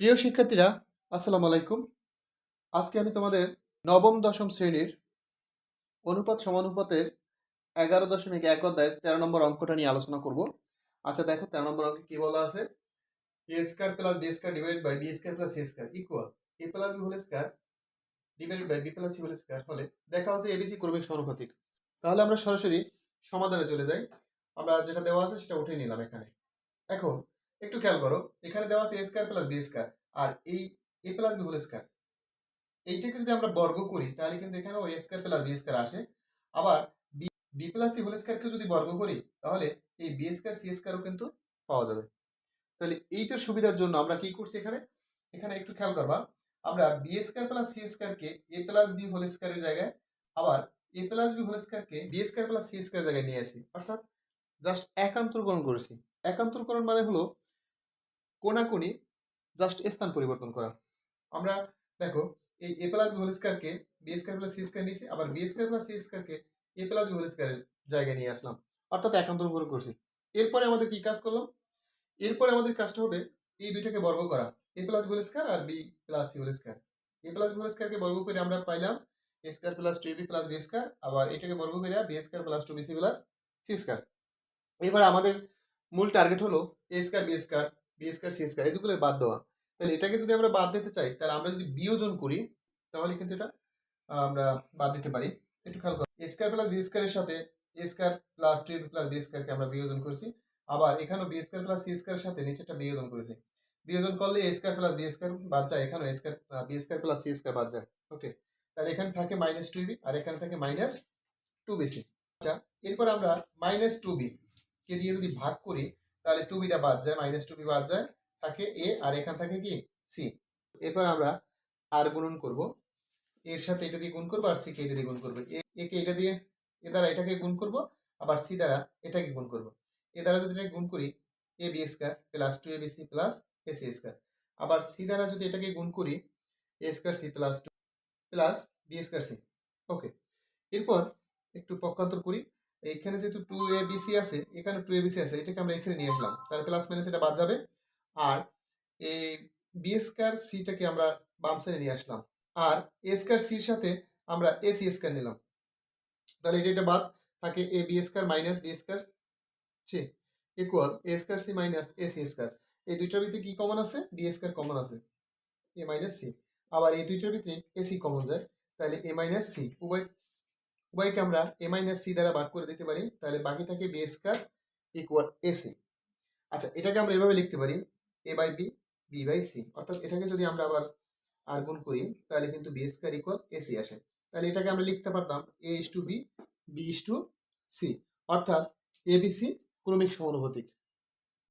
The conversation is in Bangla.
প্রিয় শিক্ষার্থীরা, আসসালামু আলাইকুম। আজকে আমি তোমাদের নবম, দশম শ্রেণির অনুপাত সমানুপাতের এগারো দশমিক এক অধ্যায়ের তেরো নম্বর অঙ্কটা নিয়ে আলোচনা করব। আচ্ছা দেখো তেরো নম্বর অঙ্কে কি বলা আছে? A square plus B square divide by B square plus C square equal A plus B whole square divided by B plus C whole square হলে দেখা হচ্ছে এবিসি ক্রমিক সমানুপাতিক। তাহলে আমরা সরাসরি সমাধানে চলে যাই। আমরা যেটা দেওয়া আছে সেটা উঠিয়ে নিলাম এখানে। এখন একটু খেয়াল করো, এখানে দেওয়া আছে A square plus B square আর এই A plus B whole square এইটাকে যদি আমরা বর্গ করি, তাহলে কিন্তু এখানে A square plus B square আসে। আবার B B plus C whole স্কয়ারকে যদি বর্গ করি, তাহলে এই বি স্কয়ার সি স্কয়ারও কিন্তু পাওয়া যাবে। তাহলে এইটার সুবিধার জন্য আমরা কি করছি এখানে? এখানে একটু খেয়াল করবা, আমরা বি স্কয়ার প্লাস সি স্কয়ারকে এ প্লাস বি হোল স্কয়ারের জায়গায়, আবার A plus B whole স্কয়ারকে B square plus C square জায়গায় নিয়ে আসি। অর্থাৎ জাস্ট একান্তরকরণ করেছি। একান্তরকরণ মানে হলো কোনাকুনি জাস্ট স্থান পরিবর্তন করা। আমরা দেখো, এই A plus whole স্কয়ারকে B square plus C square নিয়েছি, আবার বি স্কয়ার প্লাস সি স্কয়ারকে এ প্লাস হোল স্কয়ারের জায়গায় নিয়ে আসলাম। অর্থাৎ একান্তরকরণ করছি। এরপরে আমাদের কি কাজ করলাম? এরপরে আমাদের কাজটা হবে এই দুইটাকে বর্গ করা। A plus whole square R B plus C whole square A plus whole স্কয়ারকে বর্গ করে আমরা পাইলাম A square plus two B plus B square আবার এটাকে বর্গ করে B square plus two B C plus C square এবার আমাদের মূল টার্গেট হলো A square B square B square C square এই বাদ দেওয়া। তাহলে এটাকে যদি আমরা বাদ দিতে চাই, তাহলে আমরা যদি বিয়োজন করি, তাহলে কিন্তু এটা আমরা বাদ দিতে পারি। একটু খেয়াল করো। স্কয়ার প্লাস বি স্কয়ারের সাথে A square plus two plus B স্কয়ারকে আমরা বিয়োজন করছি। আবার এখানেও বি স্কয়ার প্লাস সি স্কয়ারের সাথে নিচেটা বিয়োজন করেছি। বিয়োজন করলে A square plus B square বাদ যায় এখানে A square B square plus C square বাদ যায়। ওকে তাহলে এখানে থাকে মাইনাস টু বি আর এখানে থাকে মাইনাস টু বি সি আচ্ছা এরপর আমরা মাইনাস টু বি কে দিয়ে যদি ভাগ করি তাহলে টু বিটা বাদ যায় মাইনাস টু বি বাদ যায়, থাকে এ আর এখান থাকে কি? সি এরপর আমরা আর গুণন করব। এর সাথে এটা দিয়ে গুণ করব আর সি কে এটা দিয়ে গুণ করব। এ একে এটা দিয়ে, এ দ্বারা এটাকে গুণ করব, আবার সি দ্বারা এটাকে গুণ করব। এ দ্বারা যদি এটাকে গুণ করি A B square plus two A B C plus A C square আবার সি দ্বারা যদি এটাকে গুণ করি A square C plus two plus B square C okay এরপর একটু পক্ষান্তর করি। এইখানে যেহেতু টু এ বি সি আছে, এখানে টু এ বি সি আছে, এটাকে আমরা এই এসে নিয়ে আসলাম। তাহলে প্লাস মাইনাস এটা বাদ যাবে। আর এই বি স্কয়ার সিটাকে আমরা বাম সাইডে নিয়ে আসলাম। আর এ স্কয়ার সির সাথে আমরা এ সি স্কয়ার নিলাম। তাহলে এটা এটা বাদ, থাকে A B square minus B square C equal A square C minus A C square এই দুইটার ভিতরে কি কমন আছে? বি স্কয়ার কমন আছে। এ মাইনাস সি আবার এই দুইটার ভিতরে সি কমন যায়। তাহলে এ মাইনাস সি উভয় উভয়কে আমরা এ মাইনাস সি দ্বারা ভাগ করে দিতে পারি, তাহলে বাকি থাকে বি স্কয়ার ইকুয়াল এ আচ্ছা এটাকে আমরা এভাবে লিখতে পারি A by B B by C অর্থাৎ এটাকে যদি আমরা আবার আর গুণ করি, তাহলে কিন্তু B square equal A C আসে। তাহলে এটাকে আমরা লিখতে পারতাম A is to B B is to C অর্থাৎ এবিসি ক্রমিক সমানুপাতিক